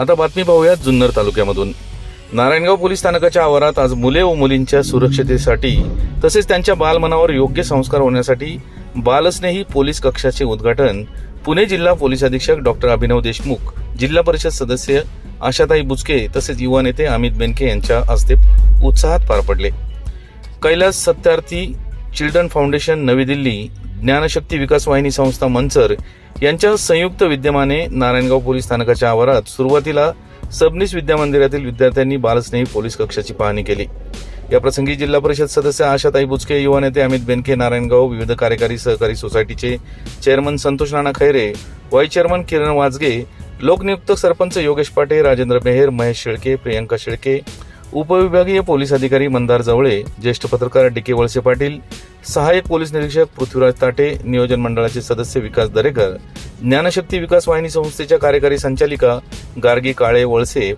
आता बातमी पाहूयात जुन्नर तालुक्यामधून. नारायणगाव पोलीस स्थानकाच्या आवारात आज मुले व मुलींच्या सुरक्षतेसाठी तसेच त्यांच्या बालमनावर योग्य संस्कार होण्यासाठी बालस्नेही पोलीस कक्षाचे उद्घाटन पुणे जिल्हा पोलीस अधीक्षक डॉक्टर अभिनव देशमुख जिल्हा परिषद सदस्य आशाताई बुचके तसेच युवा नेते अमित बेनके यांच्या हस्ते उत्साहात पार पडले. कैलास सत्यार्थी चिल्ड्रन फाउंडेशन नवी दिल्ली ज्ञानशक्ती विकास वाहिनी संस्था मंचर यांच्या संयुक्त विद्यमाने नारायणगाव पोलीस स्थानकाच्या आवारात सुरुवातीला सबनीस विद्यामंदिरातील विद्यार्थ्यांनी बालस्नेही पोलीस कक्षाची पाहणी केली. या प्रसंगी जिल्हा परिषद सदस्य आशाताई बुचके युवा नेते अमित बेनके नारायणगाव विविध कार्यकारी सहकारी सोसायटीचे chairman Santosh Rana Khaire vice chairman Kiran Wajge लोकनियुक्त sarpanch Yogesh Pate Rajendra मेहेर महेश शेळके प्रियंका शेळके उपविभागीय पोलीस अधिकारी मंदार जवळे ज्येष्ठ पत्रकार डी के वळसे पाटील सहाय्यक पोलीस निरीक्षक पृथ्वीराज ताटे नियोजन मंडळाचे सदस्य विकास दरेकर ज्ञानशक्ती विकास वाहिनी संस्थेच्या कार्यकारी संचालिका गार्गी काळे वळसे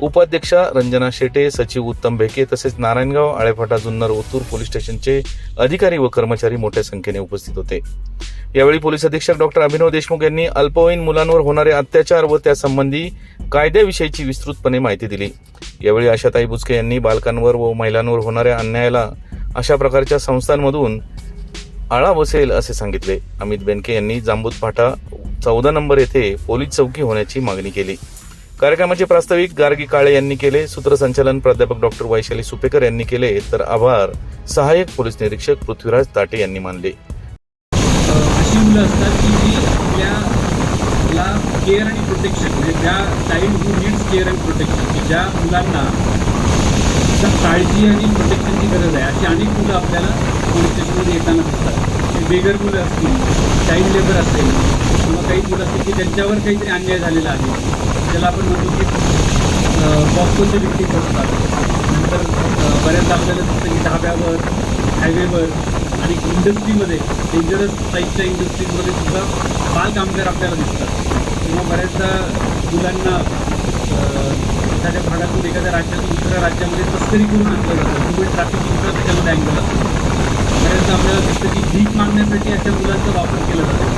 उपाध्यक्षा रंजना शेटे सचिव उत्तम भेके तसेच नारायणगाव आळेफाटा जुन्नर ओतूर पोलीस स्टेशनचे अधिकारी व कर्मचारी मोठ्या संख्येने उपस्थित होते. यावेळी पोलीस अधीक्षक डॉक्टर अभिनव देशमुख यांनी अल्पवयीन मुलांवर होणारे अत्याचार व त्यासंबंधी कायद्याविषयीची विस्तृतपणे माहिती दिली. यावेळी आशाताई बुचके यांनी बालकांवर व महिलांवर होणाऱ्या अन्यायाला अशा प्रकारच्या संस्थांमधून आळा बसेल असे सांगितले. अमित बेनके यांनी जांबूत फाटा चौदा नंबर येथे पोलीस चौकी होण्याची मागणी केली. कार्यक्रमाचे प्रास्ताविक गार्गी काळे यांनी केले सूत्रसंचालन प्राध्यापक डॉक्टर वैशाली सुपेकर यांनी केले तर आभार. सहाय्यक पोलीस निरीक्षक पृथ्वीराज ताटे यांनी मानले. अशी मुलं असतात की जी आपल्याला केअर आणि प्रोटेक्शन म्हणजे ज्या child who needs care and protection की ज्या मुलांना ज्या काळजी आणि प्रोटेक्शनची गरज आहे अशी अनेक मुलं आपल्याला पोलीस स्टेशनमध्ये येताना दिसतात. बेगर मुलं असतील चाइल्ड लेबर असेल किंवा काही मुलं असतील की त्यांच्यावर काहीतरी अन्याय झालेला आहे. ज्याला आपण म्हणतो की पॉस्कोचे विक्टीम असतात नंतर बऱ्याचदा आपल्याला दिसतं की ढाब्यावर हायवेवर आणि इंडस्ट्रीमध्ये डेंजरस टाईपच्या इंडस्ट्रीजमध्ये सुद्धा बाल कामगार आपल्याला दिसतात. किंवा बऱ्याचदा मुलांना एखाद्या भागातून एखाद्या राज्यातून दुसऱ्या राज्यामध्ये तस्करी करून आणलं जातं. ह्युमन ट्रॅफिकिंगचा त्याच्यामध्ये अँगल असतो. बऱ्याचदा आपल्याला दिसतं की भीक मागण्यासाठी अशा मुलांचा वापर केला जातो.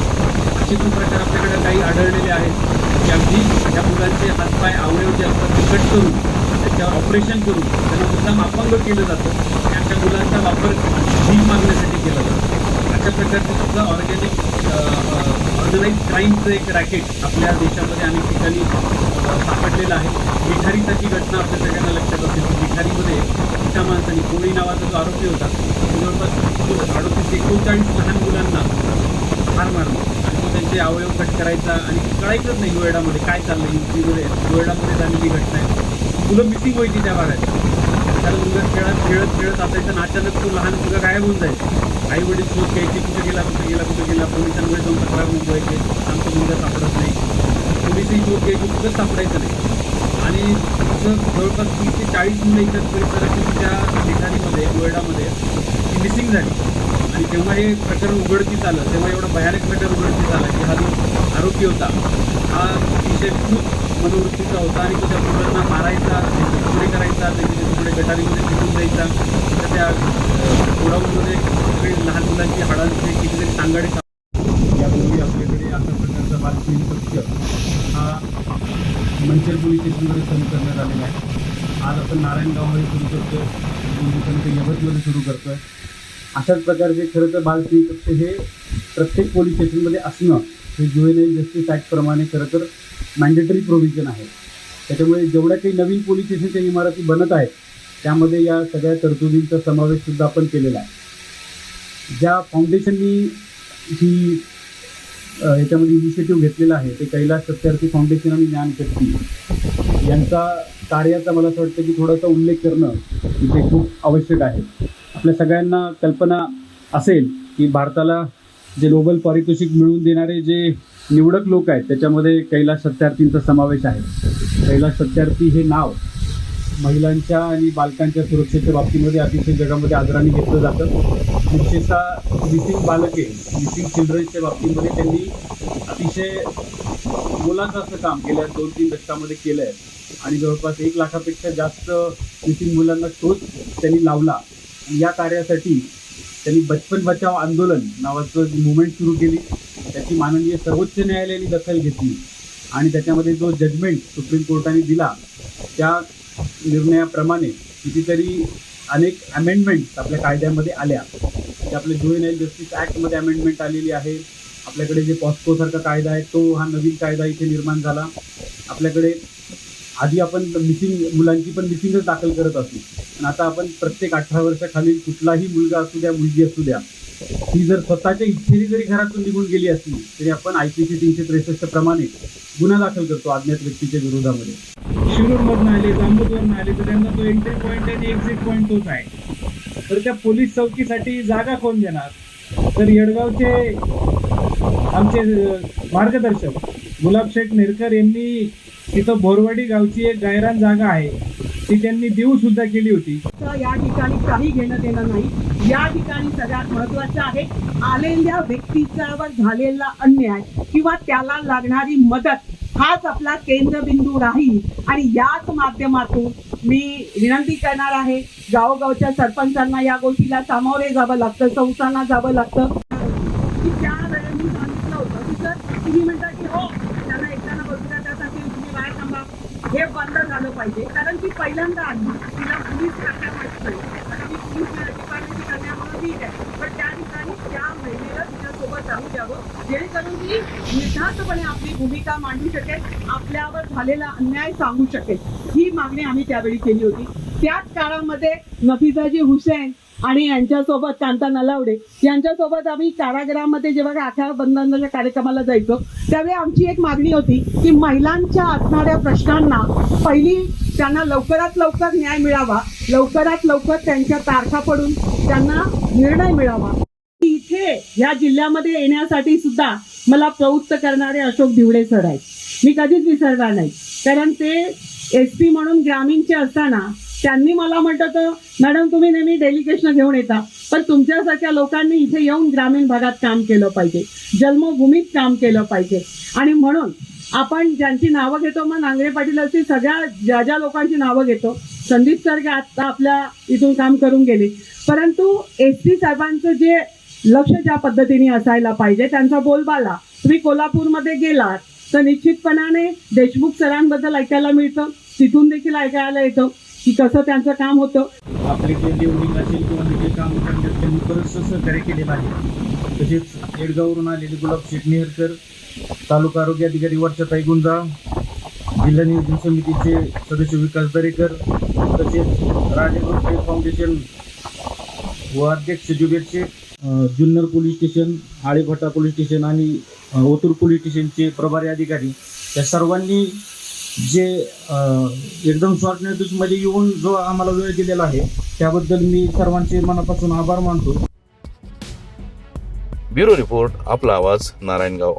असे पण प्रकार आपल्याकडे काही आढळलेले आहेत. की अगदी त्या मुलांचे हातपाय अवयव जे असतात ते कट करून त्याच्यावर ऑपरेशन करून त्यांना मुद्दाम अपंग केलं जातं. आणि अशा मुलांचा वापर भीक मागण्यासाठी केला जातो. अशा प्रकारचं सुद्धा ऑर्गॅनिक ऑर्गनाईज क्राईमचं एक रॅकेट आपल्या देशामध्ये अनेक ठिकाणी सापडलेलं आहे. मिठारीची घटना आपल्या सगळ्यांना लक्षात असेल की मिठारीमध्ये एका माणसाने कोळी नावाचा जो आरोपी होता तो जवळपास अडोतीस एकोणचाळीस लहान मुलांना ठार मारलं आणि ते अवयव कट करायचा आणि कळायचंच नाही नोएडामध्ये काय चाललं युपीमध्ये नोएडामध्ये झालेली घटना आहे. मुलं मिसिंग व्हायची त्या भागात. त्याला मुलगा खेळत खेळत खेळत असायचा आणि अचानक तो लहान मुलगा गायब होऊन जायचा. आई वडील शोध घ्यायचे कुठे गेला कुठे गेला कुठे गेला. पोलिसांकडे जाऊन तक्रार नोंदवायचे. आमचा मुलगा सापडत नाही. पोलिसही शोध घ्यायचे कुठंच सापडायचं नाही. आणि जवळपास तीस ते चाळीस मुलं इतर परिसरातील त्या ठिकाणीमध्ये नोएडामध्ये ती मिसिंग झाली. आणि जेव्हा हे प्रकरण उघडकीस आलं तेव्हा एवढं भयानक प्रकार उघडकीस आला की हा जो आरोपी होता हा अतिशय खूप मनोवृत्तीचा होता आणि तो त्या मुलांना मारायचा त्यांचे तुकडे करायचा त्यांचे तुकडे गटारीमध्ये फेकून द्यायचा. तर त्या गोडाऊनमध्ये सगळे लहान मुलांची हाडांचे कितीतरी सांगाडे यापूर्वी आपल्याकडे अशा प्रकारचा बालस्नेही कक्ष हा मंचर पोलीस स्टेशनमध्ये सुरू करण्यात आलेलं आहे. आज आपण नारायणगावमध्ये सुरू करतो आहे यवतमध्ये सुरू करतो आहे अशाच प्रकारचे खरं तर बालस्त्री कक्ष हे प्रत्येक पोलीस स्टेशनमध्ये असणं हे जुएनाईल जस्टिस ॲक्टप्रमाणे खरं तर मॅन्डेटरी प्रोव्हिजन आहे. त्याच्यामुळे जेवढ्या काही नवीन पोलीस स्टेशनच्या इमारती बनत आहेत त्यामध्ये या सगळ्या तरतुदींचा समावेशसुद्धा आपण केलेला आहे. ज्या फाउंडेशननी ही याच्यामध्ये इनिशिएटिव्ह घेतलेला आहे. ते कैलास सत्यार्थी फाउंडेशन आणि ज्ञानशक्ती यांचा कार्याचा मला असं वाटतं की थोडासा उल्लेख करणं इथे खूप आवश्यक आहे. आपल्या सगळ्यांना कल्पना असेल की भारताला जे नोबल पारितोषिक मिळवून देणारे जे निवडक लोक आहेत त्याच्यामध्ये कैलास सत्यार्थींचा समावेश आहे. कैलास सत्यार्थी हे नाव महिलांच्या आणि बालकांच्या सुरक्षेच्या बाबतीमध्ये अतिशय जगामध्ये आदराने घेतलं जातं. विशेषतः मिसिंग बालके मिसिंग चिल्ड्रन्सच्या बाबतीमध्ये त्यांनी अतिशय मुलांचं असं काम गेल्या दोन तीन दशकामध्ये केलं आहे आणि जवळपास एक लाखापेक्षा जास्त मिसिंग मुलांना शोध त्यांनी लावला. आणि या कार्यासाठी त्यांनी बचपन बचाव आंदोलन नावाचं मुवमेंट सुरू केली. त्याची माननीय सर्वोच्च न्यायालयाने दखल घेतली. आणि त्याच्यामध्ये जो जजमेंट सुप्रीम कोर्टाने दिला त्या निर्णयाप्रमाणे कितीतरी अनेक अमेंडमेंट्स आपल्या कायद्यामध्ये आल्या. म्हणजे आपल्या जुएनाईल जस्टिस ॲक्टमध्ये अमेंडमेंट आलेली आहे. आपल्याकडे जे पॉस्कोसारखा कायदा आहे तो हा नवीन कायदा इथे निर्माण झाला. आपल्याकडे आधी आपण मिसिंग मुलांची पण मिसिंगच दाखल करत असू. पण आता आपण प्रत्येक अठरा वर्षाखालील कुठलाही मुलगा असू द्या मुलगी असू द्या ती जर स्वतःच्या इच्छेने जरी घरातून निघून गेली असली तरी आपण आय पी सी तीनशे त्रेसष्ट प्रमाणे गुन्हा दाखल करतो अज्ञात व्यक्तीच्या विरोधामध्ये. शिरूरमधनं आले जांबूदवरनं आले तर त्यांना तो एंट्री पॉईंट आणि एक्झिट पॉईंट तोच आहे. तर त्या पोलीस चौकीसाठी जागा कोण देणार? तर येडगावचे आमचे मार्गदर्शक गुलाब शेठ नेरकर यांनी तिथं बोरवाडी गावची एक गायरान जागा आहे. ती त्यांनी देऊ सुद्धा केली होती. या ठिकाणी काही घेणं देणं नाही. या ठिकाणी सगळ्यात महत्वाचं आहे आलेल्या व्यक्तीच्यावर झालेला अन्याय किंवा त्याला लागणारी मदत. हाच आपला केंद्रबिंदू राहील आणि याच माध्यमातून मी विनंती करणार आहे गावोगावच्या सरपंचांना या गोष्टीला सामोरे जावं लागतं संस्थांना जावं लागतं. की त्या वेळेला मी सांगितलं होतं की सर तुम्ही म्हणता की हो त्यांना एकट्यानं बघितलं त्यासाठी तुम्ही बाहेर थांबा. हे बंद झालं पाहिजे. कारण की पहिल्यांदा आधी तिला पोलीस कन्या पोलीस डिपार्टमेंटची करण्यामुळे ठीक आहे पण त्या ठिकाणी त्या महिलेला तिच्यासोबत जाऊ द्यावं जेणेकरून ती निर्धास्तपणे आपली भूमिका मांडू शकेल आपल्यावर झालेला अन्याय सांगू शकेल. ही मागणी आम्ही त्यावेळी केली होती. त्याच काळामध्ये नफिजाजी हुसेन आणि यांच्यासोबत कांता नलावडे यांच्यासोबत आम्ही कारागृहामध्ये जेव्हा राखा बंधनाच्या कार्यक्रमाला जायचो त्यावेळी आमची एक मागणी होती की महिलांच्या असणाऱ्या प्रश्नांना पहिली त्यांना लवकरात लवकर न्याय मिळावा लवकरात लवकर त्यांच्या तारखा पडून त्यांना निर्णय मिळावा. इथे या जिल्ह्यामध्ये येण्यासाठी सुद्धा मला प्रवृत्त करणारे अशोक धिवडे सर आहेत. मी कधीच विसरणार नाही. कारण ते एस पी म्हणून ग्रामीणचे असताना त्यांनी मला म्हटलं तर मॅडम तुम्ही नेहमी डेलिगेशन घेऊन येता पण तुमच्यासारख्या लोकांनी इथे येऊन ग्रामीण भागात काम केलं पाहिजे. जन्मभूमीत काम केलं पाहिजे. आणि म्हणून आपण ज्यांची नावं घेतो मग नांगरे पाटील अशी सगळ्या ज्या ज्या लोकांची नावं घेतो संदीप सर आता आपल्या इथून काम करून गेले. परंतु एस पी साहेबांचं जे लक्ष ज्या पद्धतीने असायला पाहिजे त्यांचा बोलबाला. तुम्ही कोल्हापूरमध्ये गेलात तर निश्चितपणाने देशमुख सरांबद्दल ऐकायला मिळतं. तिथून देखील ऐकायला येतं की कसं त्यांचं काम होतं. आपले जे लेवलिंग असेल किंवा जे काम करण्यात त्यांनी बरंचसं सहकार्य केलेलं आहे तसेच येडगाववरून आलेले गुलाब शेठ तालुका आरोग्य अधिकारी वर्षाताई गुंजा जिल्हा नियोजन समितीचे सदस्य विकास दरेकर तसेच राजेगुरुटे फाउंडेशन व अध्यक्ष Zuber Shaikh Junnar police station Alephata police station आणि ओतूर पोलीस स्टेशनचे प्रभारी अधिकारी या सर्वांनी जे एकदम शॉर्ट नोटीसमध्ये येऊन जो आम्हाला वेळ दिलेला आहे त्याबद्दल मी सर्वांचे मनापासून आभार मानतो. ब्युरो रिपोर्ट आपला आवाज नारायणगाव.